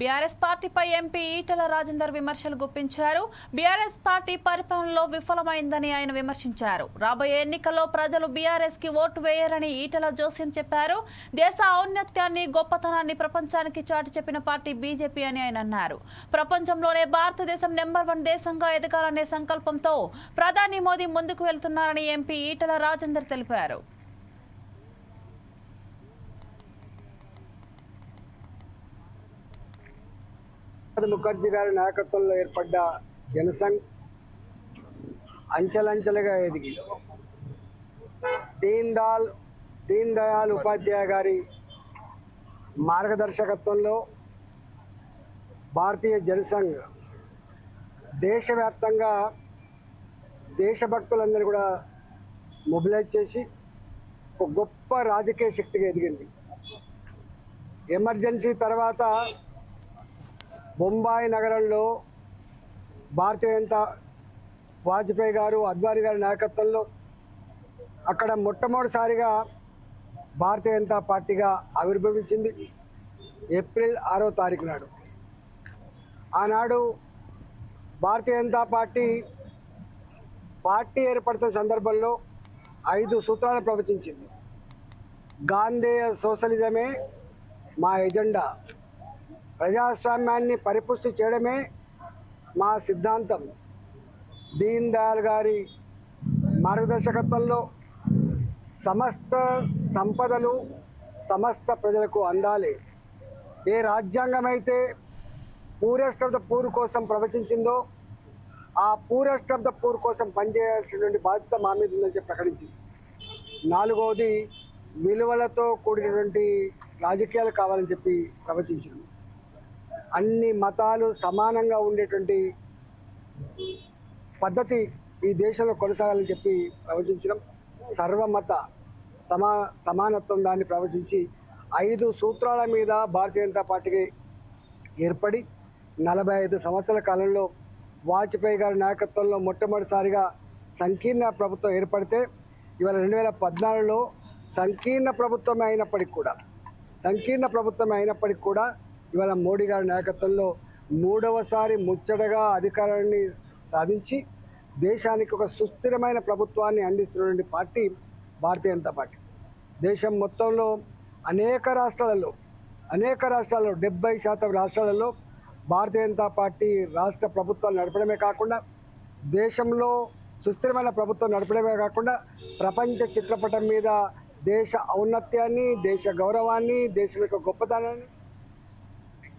BRS పార్టీపై MP Etela Rajender విమర్శలు గుప్పించారు. బీఆర్ఎస్ పార్టీ పరిపాలనలో విఫలమైందని ఆయన విమర్శించారు. రాబోయే ఎన్నికల్లో ప్రజలు బీఆర్ఎస్కి ఓటు వేయరని ఈటల జోస్యం చెప్పారు. దేశ ఔన్నత్యాన్ని గొప్పతనాన్ని ప్రపంచానికి చాటి చెప్పిన పార్టీ బీజేపీ అని ఆయన అన్నారు. ప్రపంచంలోనే భారతదేశం నెంబర్ వన్ దేశంగా ఎదగాలనే సంకల్పంతో ప్రధాని మోదీ ముందుకు వెళ్తున్నారని ఎంపీ ఈటల రాజేందర్ తెలిపారు. ముఖర్జీ గారి నాయకత్వంలో ఏర్పడ్డ జనసంఘ్ అంచెలంచెలుగా ఎదిగి దీన్ దాల్ దీన్ దయాల్ ఉపాధ్యాయ గారి మార్గదర్శకత్వంలో భారతీయ జనసంఘ్ దేశవ్యాప్తంగా దేశభక్తులందరూ కూడా మొబిలైజ్ చేసి ఒక గొప్ప రాజకీయ శక్తిగా ఎదిగింది. ఎమర్జెన్సీ తర్వాత బొంబాయి నగరంలో భారతీయ జనతా వాజ్పేయి గారు అద్వానీ గారి నాయకత్వంలో అక్కడ మొట్టమొదటిసారిగా భారతీయ జనతా పార్టీగా ఆవిర్భవించింది ఏప్రిల్ ఆరో తారీఖు నాడు. ఆనాడు భారతీయ జనతా పార్టీ పార్టీ ఏర్పడుతున్న సందర్భంలో ఐదు సూత్రాలు ప్రవచించింది. గాంధేయ సోషలిజమే మా ఎజెండా. ప్రజాస్వామ్యాన్ని పరిపుష్టి చేయడమే మా సిద్ధాంతం. దీన్ దయాల్ గారి మార్గదర్శకత్వంలో సమస్త సంపదలు సమస్త ప్రజలకు అందాలి. ఏ రాజ్యాంగం అయితే పూరెస్ట్ ఆఫ్ ద పూర్ కోసం ప్రవచించిందో ఆ పూరెస్ట్ ఆఫ్ ద పూర్ కోసం పనిచేయాల్సినటువంటి బాధ్యత మా మీద ఉందని చెప్పి ప్రకటించింది. నాలుగవది విలువలతో కూడినటువంటి రాజకీయాలు కావాలని చెప్పి ప్రవచించింది. అన్ని మతాలు సమానంగా ఉండేటువంటి పద్ధతి ఈ దేశంలో కొనసాగాలని చెప్పి ప్రవచించడం సర్వమత సమా సమానత్వం దాన్ని ప్రవచించి ఐదు సూత్రాల మీద భారతీయ జనతా పార్టీకి ఏర్పడి నలభై ఐదు సంవత్సరాల కాలంలో వాజ్పేయి గారి నాయకత్వంలో మొట్టమొదటిసారిగా సంకీర్ణ ప్రభుత్వం ఏర్పడితే ఇవాళ రెండు వేల పద్నాలుగులో సంకీర్ణ ప్రభుత్వమే అయినప్పటికి కూడా సంకీర్ణ ప్రభుత్వమే అయినప్పటికి కూడా ఇవాళ మోడీ గారి నాయకత్వంలో మూడవసారి ముచ్చటగా అధికారాన్ని సాధించి దేశానికి ఒక సుస్థిరమైన ప్రభుత్వాన్ని అందిస్తున్నటువంటి పార్టీ భారతీయ జనతా పార్టీ. దేశం మొత్తంలో అనేక రాష్ట్రాలలో అనేక రాష్ట్రాల్లో డెబ్బై శాతం రాష్ట్రాలలో భారతీయ జనతా పార్టీ రాష్ట్ర ప్రభుత్వాలు నడపడమే కాకుండా దేశంలో సుస్థిరమైన ప్రభుత్వం నడపడమే కాకుండా ప్రపంచ చిత్రపటం మీద దేశ ఔన్నత్యాన్ని దేశ గౌరవాన్ని దేశం యొక్క గొప్పతనాన్ని